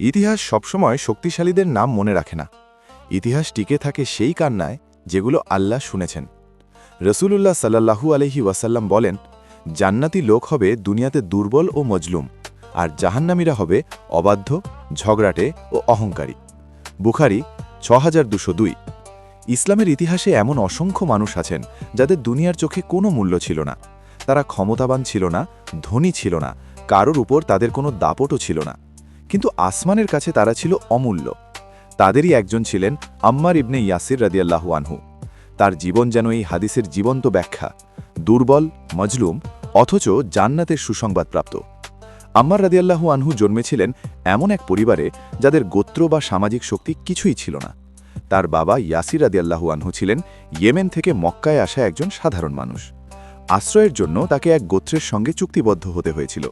ইতিহাস সবসময় শক্তিশালীদের নাম মনে রাখে না। ইতিহাস টিকে থাকে সেই কান্নায় যেগুলো আল্লাহ শুনেছেন। রসুলুল্লাহ সাল্লাহু আলহি ওয়াসাল্লাম বলেন, জান্নাতি লোক হবে দুনিয়াতে দুর্বল ও মজলুম, আর জাহান্নামীরা হবে অবাধ্য, ঝগড়াটে ও অহংকারী। বুখারি ছ ইসলামের ইতিহাসে এমন অসংখ্য মানুষ আছেন যাদের দুনিয়ার চোখে কোনো মূল্য ছিল না। তারা ক্ষমতাবান ছিল না, ধনী ছিল না, কারোর উপর তাদের কোনো দাপটও ছিল না। কিন্তু আসমানের কাছে তারা ছিল অমূল্য। তাদেরই একজন ছিলেন আম্মার ইবনে ইয়াসির রাদিয়াল্লাহু আনহু। তার জীবন যেন এই হাদিসের জীবন্ত ব্যাখ্যা, দুর্বল, মজলুম, অথচ জান্নাতের সুসংবাদপ্রাপ্ত। আম্মার রাদিয়াল্লাহু আনহু জন্মেছিলেন এমন এক পরিবারে যাদের গোত্র বা সামাজিক শক্তি কিছুই ছিল না। তার বাবা ইয়াসির রাদিয়াল্লাহু আনহু ছিলেন ইয়েমেন থেকে মক্কায় আসা একজন সাধারণ মানুষ। আশ্রয়ের জন্য তাকে এক গোত্রের সঙ্গে চুক্তিবদ্ধ হতে হয়েছিল।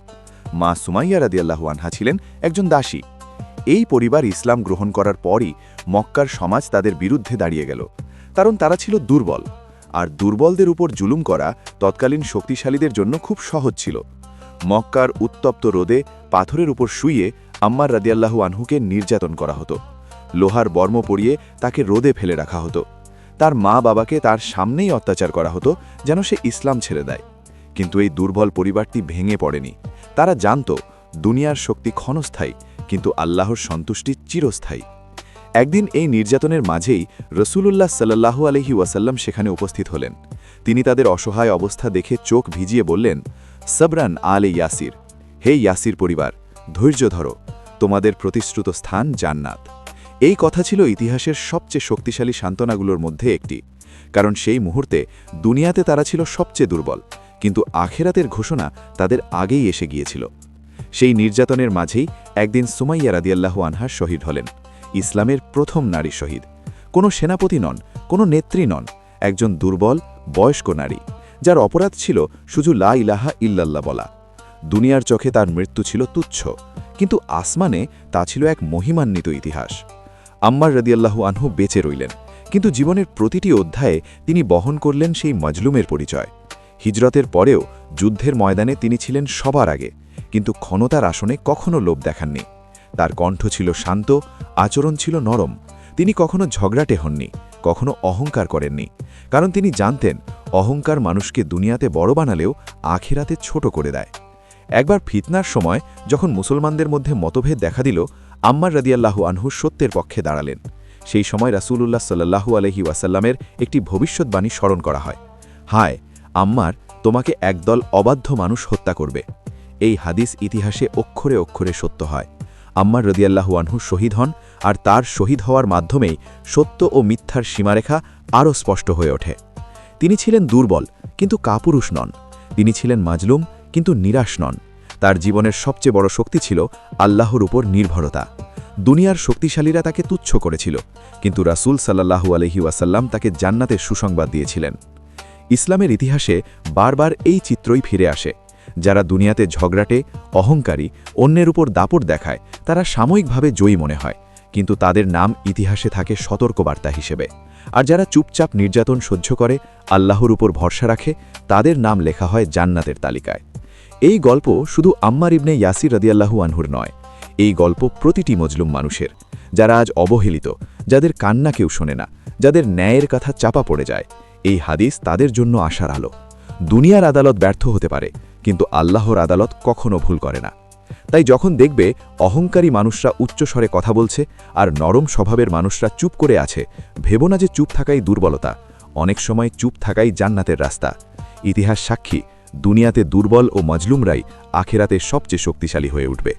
মা সুমাইয়া রাদিয়াল্লাহু আনহা ছিলেন একজন দাসী। এই পরিবার ইসলাম গ্রহণ করার পরই মক্কার সমাজ তাদের বিরুদ্ধে দাঁড়িয়ে গেল। কারণ তারা ছিল দুর্বল। আর দুর্বলদের উপর জুলুম করা তৎকালীন শক্তিশালীদের জন্য খুব সহজ ছিল। মক্কার উত্তপ্ত রোদে পাথরের উপর শুইয়ে আম্মার রাদিয়াল্লাহু আনহুকে নির্যাতন করা হতো। লোহার বর্ম পরিয়ে তাকে রোদে ফেলে রাখা হতো। তার মা বাবাকে তার সামনেই অত্যাচার করা হতো যেন সে ইসলাম ছেড়ে দেয়। কিন্তু এই দুর্বল পরিবারটি ভেঙে পড়েনি। তারা জানত, দুনিয়ার শক্তি ক্ষণস্থায়ী, কিন্তু আল্লাহর সন্তুষ্টি চিরস্থায়ী। একদিন এই নির্যাতনের মাঝেই রসুলুল্লাহ সাল্লাহু আলহি ওয়াসাল্লাম সেখানে উপস্থিত হলেন। তিনি তাদের অসহায় অবস্থা দেখে চোখ ভিজিয়ে বললেন, সবরান আলে ইয়াসির। হে ইয়াসির পরিবার, ধৈর্য ধরো। তোমাদের প্রতিশ্রুত স্থান জান্নাত। এই কথা ছিল ইতিহাসের সবচেয়ে শক্তিশালী সান্ত্বনাগুলোর মধ্যে একটি, কারণ সেই মুহূর্তে দুনিয়াতে তারা ছিল সবচেয়ে দুর্বল। কিন্তু আখেরাতের ঘোষণা তাদের আগেই এসে গিয়েছিল। সেই নির্যাতনের মাঝেই একদিন সুমাইয়া রাদিয়াল্লাহু আনহার শহীদ হলেন। ইসলামের প্রথম নারী শহীদ। কোনো সেনাপতি নন, কোনো নেত্রী নন, একজন দুর্বল, বয়স্ক নারী, যার অপরাধ ছিল শুধু লা ইলাহা ইল্লাল্লাহ বলা। দুনিয়ার চোখে তার মৃত্যু ছিল তুচ্ছ, কিন্তু আসমানে তা ছিল এক মহিমান্বিত ইতিহাস। আম্মার রদিয়াল্লাহু আনহু বেঁচে রইলেন, কিন্তু জীবনের প্রতিটি অধ্যায়ে তিনি বহন করলেন সেই মজলুমের পরিচয়। হিজরতের পরেও যুদ্ধের ময়দানে তিনি ছিলেন সবার আগে, কিন্তু ক্ষমতার আসনে কখনো লোভ দেখাননি। তার কণ্ঠ ছিল শান্ত, আচরণ ছিল নরম। তিনি কখনো ঝগড়াটে হননি, কখনো অহংকার করেননি। কারণ তিনি জানতেন, অহংকার মানুষকে দুনিয়াতে বড় বানালেও আখিরাতে ছোট করে দেয়। একবার ফিতনার সময় যখন মুসলমানদের মধ্যে মতভেদ দেখা দিল, আম্মার রাদিয়াল্লাহু আনহু সত্যের পক্ষে দাঁড়ালেন। সেই সময় রাসূলুল্লাহ সাল্লাহু আলহি ওয়াসাল্লামের একটি ভবিষ্যৎবাণী স্মরণ করা হয়। হায় আম্মার তোমাকে একদল অবাধ্য মানুষ হত্যা করবে। এই হাদিস ইতিহাসে অক্ষরে অক্ষরে সত্য হয়। আম্মার রদিয়াল্লাহু আনহু শহীদ হন আর তার শহীদ হওয়ার মাধ্যমেই সত্য ও মিথ্যার সীমারেখা আরও স্পষ্ট হয়ে ওঠে। তিনি ছিলেন দুর্বল, কিন্তু কাপুরুষ নন। তিনি ছিলেন মাজলুম, কিন্তু নিরাশ নন। তার জীবনের সবচেয়ে বড় শক্তি ছিল আল্লাহর উপর নির্ভরতা। দুনিয়ার শক্তিশালীরা তাকে তুচ্ছ করেছিল, কিন্তু রাসূল সাল্লাহু আলহি ওয়াসাল্লাম তাকে জান্নাতের সুসংবাদ দিয়েছিলেন। ইসলামের ইতিহাসে বারবার এই চিত্রই ফিরে আসে। যারা দুনিয়াতে ঝগড়াটে, অহংকারী, অন্যের উপর দাপট দেখায়, তারা সাময়িকভাবে জয়ী মনে হয়। কিন্তু তাদের নাম ইতিহাসে থাকে সতর্কবার্তা হিসেবে। আর যারা চুপচাপ নির্যাতন সহ্য করে, আল্লাহর উপর ভরসা রাখে, তাদের নাম লেখা হয় জান্নাতের তালিকায়। এই গল্প শুধু আম্মার ইবনে ইয়াসির রদিয়াল্লাহু আনহুর নয়। এই গল্প প্রতিটি মজলুম মানুষের, যারা আজ অবহেলিত, যাদের কান্না কেউ শোনে না, যাদের ন্যায়ের কথা চাপা পড়ে যায়। এই হাদিস তাদের জন্য আশার আলো। দুনিয়ার আদালত ব্যর্থ হতে পারে, কিন্তু আল্লাহর আদালত কখনো ভুল করে না। তাই যখন দেখবে অহংকারী মানুষরা উচ্চস্বরে কথা বলছে আর নরম স্বভাবের মানুষরা চুপ করে আছে, ভেবো না যে চুপ থাকাই দুর্বলতা। অনেক সময় চুপ থাকাই জান্নাতের রাস্তা। ইতিহাস সাক্ষী, দুনিয়াতে দুর্বল ও মজলুমরাই আখেরাতে সবচেয়ে শক্তিশালী হয়ে উঠবে।